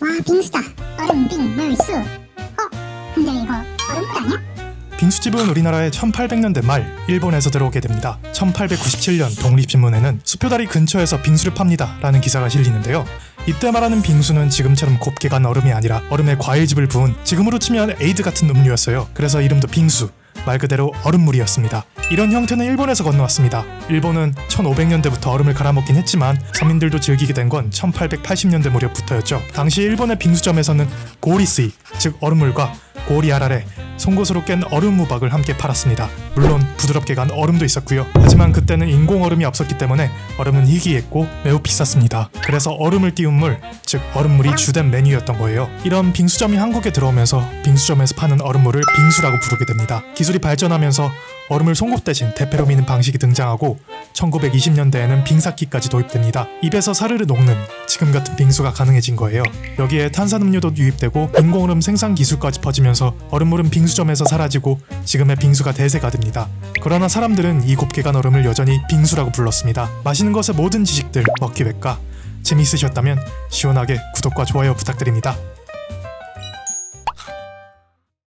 와 빙수다 얼음 빙 물 수 어? 근데 이거 얼음물 아니야? 빙수집은 우리나라의 1800년대 말 일본에서 들어오게 됩니다. 1897년 독립신문에는 수표다리 근처에서 빙수를 팝니다 라는 기사가 실리는데요. 이때 말하는 빙수는 지금처럼 곱게 간 얼음이 아니라 얼음에 과일즙을 부은 지금으로 치면 에이드 같은 음료였어요. 그래서 이름도 빙수, 말 그대로 얼음물이었습니다. 이런 형태는 일본에서 건너왔습니다. 일본은 1500년대부터 얼음을 갈아먹긴 했지만 서민들도 즐기게 된 건 1880년대 무렵부터였죠. 당시 일본의 빙수점에서는 고리스이, 즉 얼음물과 고리 아라레, 송곳으로 깬 얼음 무박을 함께 팔았습니다. 물론 부드럽게 간 얼음도 있었고요. 하지만 그때는 인공 얼음이 없었기 때문에 얼음은 희귀했고 매우 비쌌습니다. 그래서 얼음을 띄운 물, 즉 얼음물이 주된 메뉴였던 거예요. 이런 빙수점이 한국에 들어오면서 빙수점에서 파는 얼음물을 빙수라고 부르게 됩니다. 기술이 발전하면서 얼음을 송곳 대신 대패로 미는 방식이 등장하고 1920년대에는 빙삭기까지 도입됩니다. 입에서 사르르 녹는 지금 같은 빙수가 가능해진 거예요. 여기에 탄산음료도 유입되고 인공얼음 생산 기술까지 퍼지면서 얼음물은 빙수점에서 사라지고 지금의 빙수가 대세가 됩니다. 그러나 사람들은 이 곱게 간 얼음을 여전히 빙수라고 불렀습니다. 마시는 것의 모든 지식들 먹기 외과 재미있으셨다면 시원하게 구독과 좋아요 부탁드립니다.